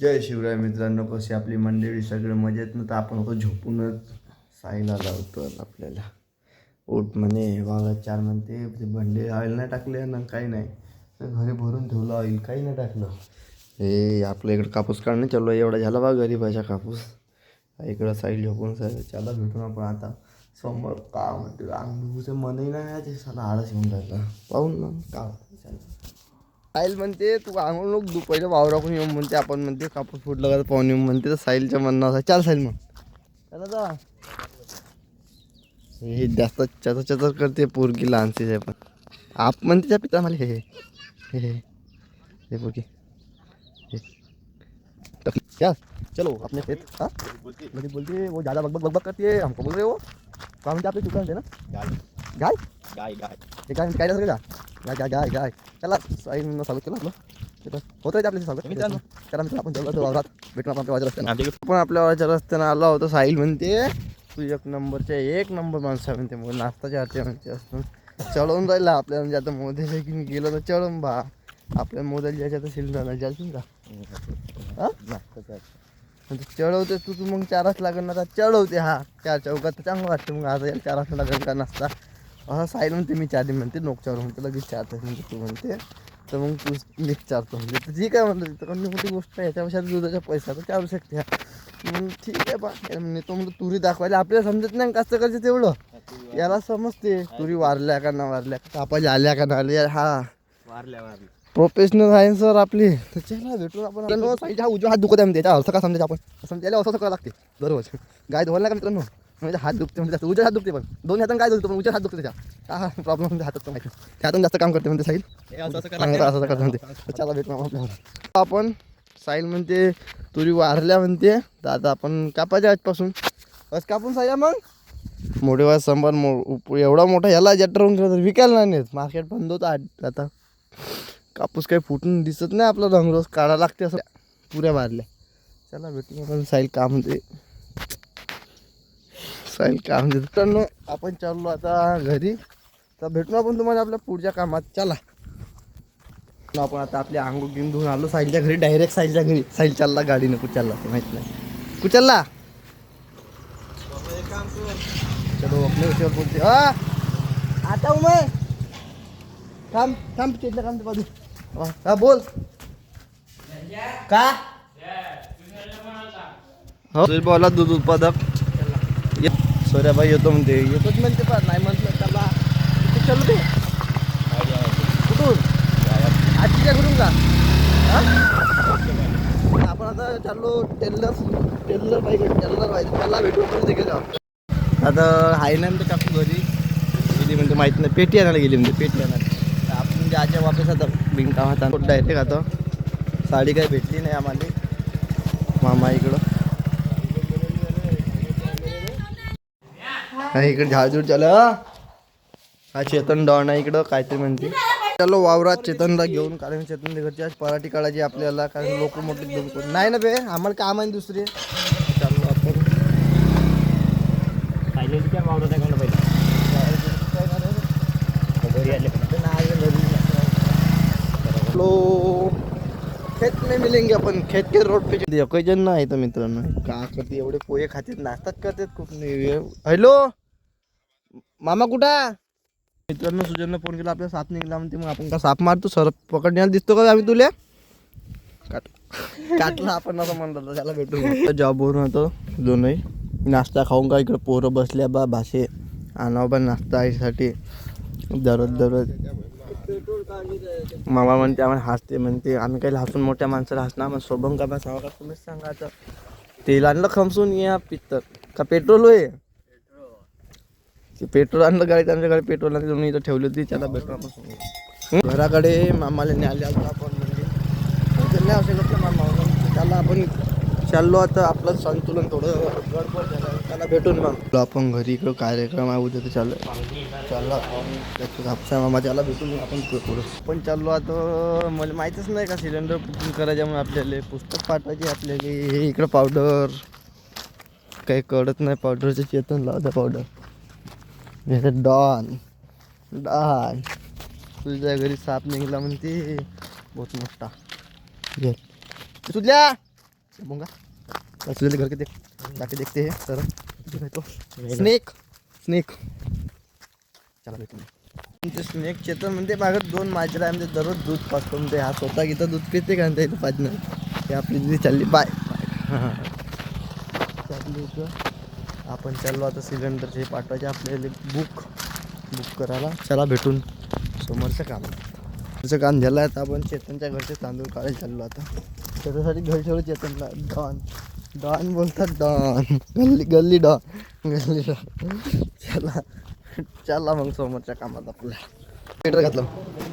जय शिवराय मित्रांनो कशी आपली मंडळी? सगळे मजेत ना? तर आपण होतो झोपूनच. साईला लावतो आपल्याला. ओट म्हणे वाला चार म्हणते ते बंडे ऑइल नाही टाकले ना काही नाही. घरी भरून ठेवलं ऑइल काही नाही टाकलं. हे आपल्या इकडं कापूस काढणं चालू एवढा झाला बा गरीबाचा कापूस. इकडं साईड झोपून साईड चला भेटून आपण आता. समोर का म्हणते? अंगूचं मनही नाही ते साला आळस येऊन राहिला. पाहून ना का होतं साहिल म्हणते तू आंघोळ नको तू पहिले वावराकडून येऊन म्हणते आपण म्हणते कापूस फुटलं का पाहून येऊन म्हणते तर साहिलच्या म्हणणं असं चाल साहिल मग चला जा हे जास्त चतर चतर करते पोरगी लहानशीच आहे पण आप म्हणते त्या पिता मला हे हे हे हे हे पोरगी हे क्या चलो अपने खेत हाँ मुझे बोलती है वो ज़्यादा बकबक बकबक करती है हमको बोल रहे हो कहाँ म्हणते आपले दुकान थे ना गाय गाय गाय ते नसतं का गाय गाय गाय गाय चला साईन स्वागत केलं आपलं. ते बस. होतं आहे ते आपलं स्वागत मित्रांनो. चला मित्र आपण जेवढं वावरात भेटून आपण आपल्या वाजत असताना आपल्या रस्त्यानं आला होता साहिल म्हणते तू एक नंबरच्या एक नंबर माणसा म्हणते. मग नाश्ताच्या आरती म्हणते असतं. चढवून राहिला आपल्याला म्हणजे आता मोदीला की गेलं तर चढून बा. आपल्या मोदल ज्याच्या तर शिल्लर नाही. जाशील का? चढवते तू तू मग चारच लागेल ना आता. चढवते हा. चार चौकात चांगलं वाटतं. मग आता चारच लागेल का नसता असं साईल म्हणते मी चार म्हणते नोकच्यावर म्हणते लगेच चारते म्हणजे तू म्हणते. तर मग तू मीच चारतो म्हणजे तर ठीक आहे म्हणलं तिथं कमी मोठी गोष्ट आहे याच्यापेक्षा दुधाचा पैसा तर चारू शकते. हा मग ठीक आहे बा. म्हणजे तो म्हणतो तुरी दाखवायला. आपल्याला समजत नाही कसं करायचं तेवढं. याला समजते तुरी वारल्या का ना वारल्या कापायला आल्या का ना आल्या. हा. वारल्या वारल्या. प्रोफेशनल आहे सर आपली. तर चला भेटून आपण. हा उजवा हात दुखत आहे म्हणते. त्याचा अर्थ का समजायचा आपण. त्याला असं करावं लागते. दररोज गाय धुवायला का मित्रांनो. म्हणजे हात दुखते म्हणजे जास्त. उजवा हात दुखते पण. दोन हातानं काय दुखतो पण उजवा हात दुखते त्याच्या. हा प्रॉब्लेम म्हणजे हातात माहिती हातून जास्त काम करते म्हणते साईल असं करते म्हणते. चला भेटू आपण आपल्याला. आपण साईल म्हणते तुरी वारल्या म्हणते. तर आता आपण कापायच्या आजपासून बस कापून साया मग. मोठे वाज संभार मो एवढा मोठा ह्याला जट्टरून ठेवला तर विकायला नाही मार्केट बंद होतं आत- आता. कापूस काही फुटून दिसत नाही आपला रंग रोज काढा लागते असं. पुऱ्या मारल्या चला भेटू आपण. साईल का म्हणते. राहील काम मित्रांनो आपण चाललो आता घरी. तर भेटू आपण तुम्हाला आपल्या पुढच्या कामात. चला. आपण आता आपली आंघोळ घेऊन धुवून आलो. साईलच्या घरी डायरेक्ट साईलच्या घरी. साईल चालला गाडीनं कुचालला ते माहीत नाही. कुचालला? चलो आपले बोलते. आता हूँ थांब थांब तिथलं काम बाजू हा, बोल. का? हो. बोला दूध उत्पादक. सोऱ्याबाई येतो म्हणते येतोच म्हणते पण नाही म्हटलं त्याला कुठे चालू ते कुठून आजीच्या घरून का हा? आपण आता चाललो टेल्लर टेल्लर पाहिजे टेल्लर पाहिजे त्याला भेटून पण तिकडे जाऊ. आता आहे ना म्हणते काकू घरी. गेली म्हणते माहीत नाही. पेटी आणायला गेली म्हणते पेटी आणायला. आपण म्हणजे आजच्या वापस आता बिनकाम हातात. डायरेक्ट आता. साडी काही भेटली नाही आम्हाला. मामा इकडं. इकडे झाडझूड झालं हा. चेतन डॉन आहे इकडं काहीतरी म्हणते. चलो वावरात चेतनला घेऊन कारण चेतन घरची आज पराठी काढायची आपल्याला कारण लोक मोठे घेऊन नाही ना बे आम्हाला काम आहे दुसरी. चाललो आपण. सायलेंट काय आहे खेत में मिलेंगे आपण खेत के रोड पे एकही नाही तर मित्रांनो. का करते एवढे पोहे खातात नाश्तात करतात खूप नाही हॅलो? मामा कुठा मित्रांनो सुजनं फोन केला आपल्या साप निघाला म्हणते मग आपण का साप मारतो? सर पकडण्याला दिसतो का आम्ही तुला? काटला आपण असं म्हणलं त्याला भेटू जॉबवरून होतो दोनही. नाश्ता खाऊन का इकडं पोरं बसल्या बा भाषे. आणावं बा नाश्ता यासाठी दररोज दररोज. मामा म्हणते आम्हाला हसते म्हणते. आम्ही काही हसून मोठ्या माणसाला हसणार मग शोभम का बा? सांगा का तुम्हीच सांगा आता. तेल आणलं खमसून या पित्तर. का पेट्रोल होय? ते पेट्रोल आणलं गाडीत आमच्या गाडी पेट्रोल आणलं मी इथं ठेवली होती त्याला भेटून घराकडे मामाला न्यायला आलो आपण म्हणजे. नाही असं म्हटलं मामा त्याला आपण चाललो आता आपलं संतुलन थोडं गडबड झालं त्याला भेटून मग. आपण घरी इकडं कार्यक्रम आहे उद्या तर चालू चाललं. त्याचं मामा त्याला भेटून आपण करू पण चाललो आता मला माहीतच नाही का सिलेंडर बुकिंग करायचं मग आपल्याला. पुस्तक पाठवायचे आपल्याला. इकडं पावडर काही कळत नाही पावडरचं चेतन लावतं पावडर डॉन डॉन. तुझ्या घरी साप निघाला म्हणते. बहुत मोठा. घे तुझल्या बोंगा. असलेले घर के देख जाके देखते हैं सर है तो स्नेक स्नेक. चला भेटू. स्नेक चेतन म्हणते मागं दोन माजरा आहे म्हणजे दररोज दूध पाचतो म्हणते हा स्वतः घेतं दूध पिते का म्हणते इथं पाजणं ते आपली चालली बाय. चालली इथं. आपण चाललो आता सिलेंडरचे पाठवायचे आपल्याला बुक बुक करायला. चला भेटून समोरचं काम. त्याचं काम झालं आहे तर आपण चेतनच्या घरचे तांदूळ काढायला चाललो आता. त्याच्यासाठी घर ठेवलं चेतनला डॉन. डॉन बोलतात डॉन. गल्ली गल्ली डॉन. गल्ली डॉन. चला चला मग समोरच्या कामात आपल्या. सिलेंडर घातलं.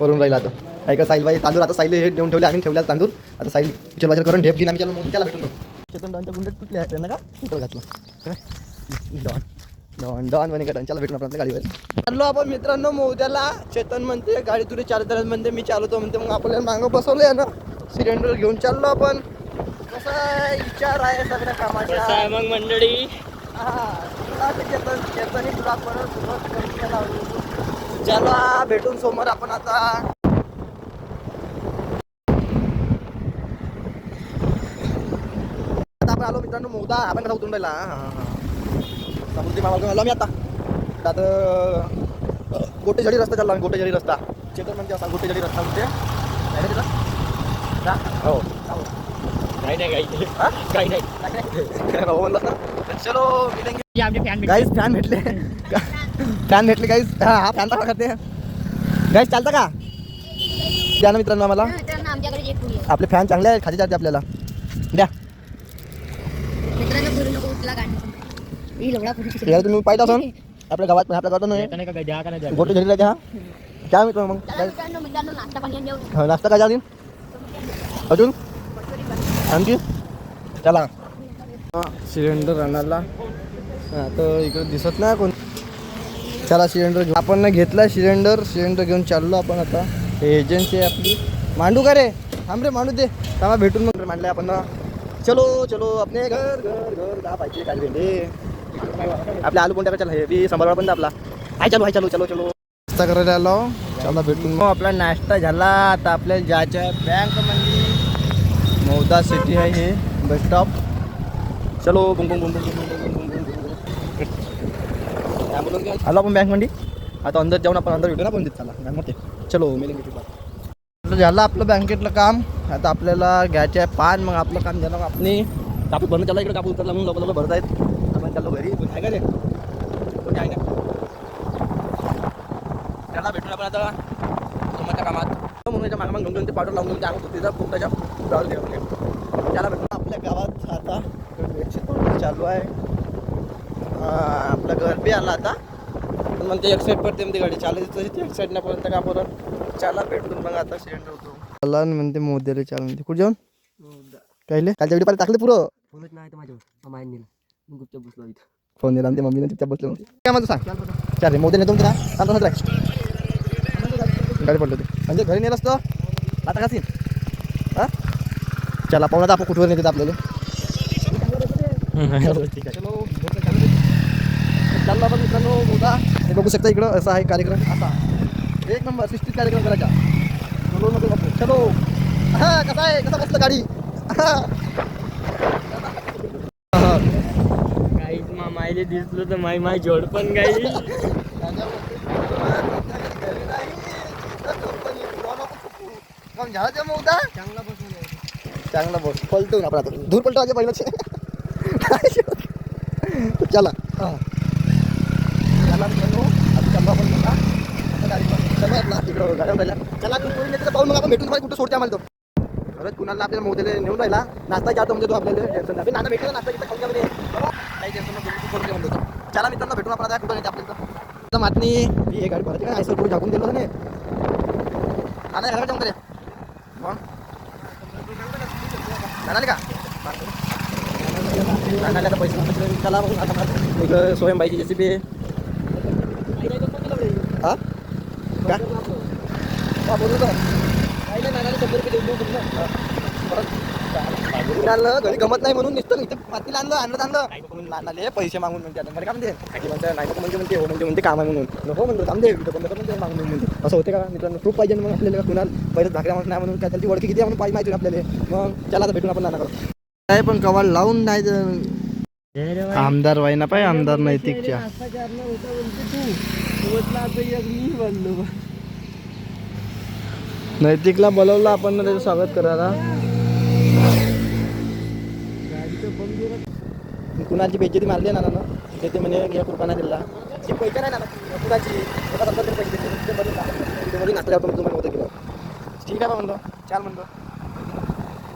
वरून राहिला आता ऐका साईल बाई तांदूळ आता साईल हे देऊन ठेवले आम्ही ठेवल्या तांदूळ. आता साईल चल बाजार करून ढेप घेऊन आम्ही चला मग त्याला भेटून चेतन डॉनच्या गुंड्यात तुटले आहेत त्यांना का? पेटर घातलं. काय? डॉन. डॉन डॉन म्हणे का चला भेटून आपण आपल्या गाडीवर. चाललो आपण मित्रांनो मोद्याला चेतन म्हणते गाडी तुरी चालत म्हणते मी चालवतो म्हणते. मग आपल्याला मागं बसवलंय ना. सिलेंडर घेऊन चाललो आपण. कसा विचार आहे सगळ्या कामाचा. मग मंडळी? चेतन चेतनही तुला परत. चला भेटून समोर आपण आता. आता आपण आलो मित्रांनो मोदा आपण कसा उतरून राहिला. हा, हा, समुद्री मामाकडून आलो मी आता. आता गोटेझडी रस्ता चालला आम्ही गोटेझडी रस्ता. चेतन म्हणजे असा गोटेझडी रस्ता म्हणते. काय रे तिला? जा. हो. हो. काही नाही काही हा? काही नाही. भाऊ म्हणलं ना चलो मिलेंगे आमचे फॅन गाईज फॅन भेटले. फॅन भेटले गाईज हा हा फॅन टाका करते गाईज चालतं का? द्या ना मित्रांनो आम्हाला. मित्रांनो आमच्याकडे जे पुरी आहे. आपले फॅन चांगले आहेत खाली चालते आपल्याला. द्या मित्रांनो करू नको उचला गाडी ही लवडा पुरी याला तुम्ही पाहिजे असून आपल्या गावात आपल्या गावात नाही. गोटे घरी हा. काय मित्र मग. नाश्ता पाणी हा, काय अजून? अजून? आणखी? चला. सिलेंडर आणायला. आता इकडे दिसत नाही कोण. चला सिलेंडर घेऊ. आपण ना घेतला सिलेंडर. सिलेंडर घेऊन चाललो आपण आता. एजन्सी आहे आपली. मांडू का रे? थांब रे मांडू दे. थांबा भेटून मग. मांडलंय आपण ना. चलो चलो अपने घर घर घर. जा पाहिजे काय भेंडे आपल्या आलू कोणत्या कशाला? हेवी संभाळ पण आपला. हाय चालू हाय चालू चालू चालू. नाश्ता करायला आलो. चला भेटून हो, आपला नाश्ता झाला. आता आपल्याला जायचं आहे म्हणजे मौदा सिटी आहे हे बस स्टॉप चलो बुम आलो आपण बँकमध्ये आता अंदर जाऊन आपण अंदर भेटू ना पण देत चला बँकमध्ये चलो मेलिंग झालं आपलं बँकेतलं काम. आता आपल्याला घ्यायचं आहे पान मग आपलं काम झालं मग आपण कापूस बंद चला इकडे कापूस उतरला म्हणून लोक लोक भरत आहेत. चाललो घरी. कोणी आहे का रे कोणी आहे? ना त्याला भेटून आपण आता तुमच्या कामात. म्हणून याच्या मागं घेऊन ते पावडर लावून घेऊन ते अंग तिथं खूप त्याच्या गावात घेऊन त्याला भेटून आपल्या गावात आता चालू आहे. आपलं घर बी आला आता. पण मग ते एक साईड पडते म्हणते गाडी चालू तशी ती एक साईड नाही पर्यंत का परत चाला भेटून मग आता सिलेंडर होतो. चला म्हणते मोद्याला चाल म्हणते. कुठे जाऊन? कायले? कालच्या व्हिडिओ टाकले पुरं. फोनच नाही तर माझ्यावर. माहीत नाही. बसलो इथं. फोन दिला आणि ते मम्मीने तिच्या बसले काय माझं सांग? चाल रे मोदी नेतो ना? सांग तसंच राह गाडी पडलो ते म्हणजे घरी नेलं असतं? आता का सीन? हां? चला पाहुणा आपण कुठवर नेतात आपल्याला. ठीक आहे. चलो चाललो आपण मित्रांनो मोठा हे बघू शकता इकडं असा आहे कार्यक्रम. असा. एक नंबर सिस्टीत कार्यक्रम करायचा. चलो नको. चलो. हा कसा आहे? कसा बसलं गाडी. हा. गायले दिसलो तर माय माय जोड पण गायली चांगला बस. चांगला बस पलतो ना आपण धूर पलटो आज पहिलाच चला. चला तिकडं. गाड्या चला तू कोणी पाहून मग आपण भेटून कुठं सोडते आम्हाला तो. परत कुणाला आपल्याला मोदीला नेऊन राहिला नाश्ता जातो म्हणजे तो आपल्याला टेन्शन नाही नाना भेटला नाश्ता तिथं खाऊन घ्या काही टेन्शन नाही करून घ्या म्हणतो चला मित्रांनो भेटून आपण कुठं नाही आपल्याला. मातनी ही हे गाडी भरायची काय सर पुढे टाकून दिलं नाही ना नाना घराकडे जाऊन करे नानाले का? नानाला आता पैसे. चला मग आता मला इकडं सोयंबाईची जेसीबी हा? का बोलू का आणलं घरी गमत नाही म्हणून नुसतं इथं मातीला आणलं आणलं आणलं. नानाले पैसे मागून म्हणते आता मला काय म्हणते? म्हणते नाही म्हणजे म्हणते हो म्हणजे म्हणते काम आहे म्हणून. नको म्हणतो थांबते इथं पण नको म्हणते मागून म्हणते असं होते का? मित्रांनो प्रूफ पाहिजे ना मग आपल्याला कुणाला? पहिलं झाकऱ्या म्हणून नाही म्हणून काय त्यांची ओळखी किती म्हणून पाहिजे माहिती आपल्याला. मग चला आता भेटून आपण नाना करू. काय पण कवाल लावून नाही तर. आमदार वाईना पाय आमदार नैतिकच्या असा करणार होता बोलते तू म्हटलं आता एक मी बनलो नैतिकला बोलवलं आपण त्याचं स्वागत करायला कुणाची बेजेती मारली ना ना ते ते म्हणे या कृपाना दिला ते पैसे नाही ना कुणाची पैसे होतं केलं ठीक आहे बा म्हणतो चाल म्हणतो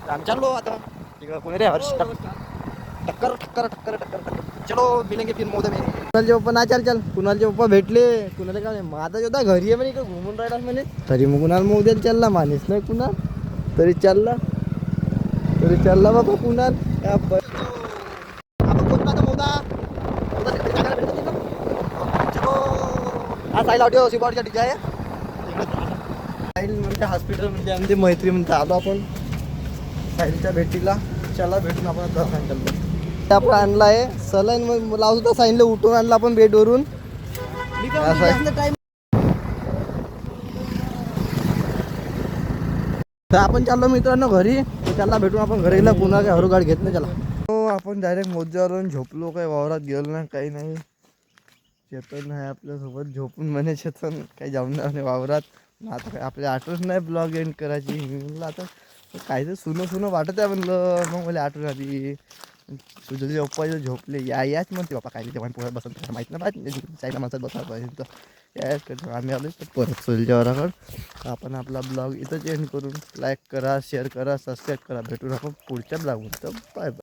आम्ही चाललो आता इकडं कोणी रे हर्ष टक्कर टक्कर टक्कर टक्कर टक्कर चलो मिलेंगे फिर मोदे मेरे कुणालचे पप्पा ना चाल चाल. कुणालचे पप्पा भेटले. कुणाला काय माझा जोधा घरी आहे म्हणे इकडे घुमून राहिला म्हणे. तरी मग कुणाल मग उद्या चालला मानेस नाही कुणाल. तरी चालला. तरी चालला बाबा कुणाल. का आहे. म्हणते हॉस्पिटल म्हणजे आमची मैत्री म्हणते आलो आपण. साहिलच्या भेटीला चला भेटून आपण दवाखान्यात चाललो. आपण आणला आहे सलाईन मग लावतो तर साईनला उठून आणला आपण बेडवरून. तर आपण चाललो मित्रांनो घरी. त्याला भेटून आपण घरी गेला. पुन्हा काय हरुगाड घेत नाही त्याला. हो आपण डायरेक्ट मोज्यावरून झोपलो. काही वावरात गेलो नाही काही नाही. चेतन आहे आपल्यासोबत. झोपून म्हणे चेतन काही जाऊन नाही वावरात. आता काय आपल्या आठवण नाही ब्लॉग एंड करायची. म्हणलं आता काय तर सुनं सुनं वाटत आहे म्हणलं मग मला आठवण आली. तुझं जे पप्पा इथं झोपले या याच म्हणते बापा काय तेव्हा पोळ्यात बसत नाही माहीत नाही. पाहिजे चायना माणसात बसायला पाहिजे तर याच करतो. आम्ही आलो तर परत सोलच्या आपण आपला ब्लॉग इथंच एंड करून लाईक करा शेअर करा सबस्क्राईब करा. भेटून आपण पुढच्या ब्लॉगमध्ये. तर बाय बाय.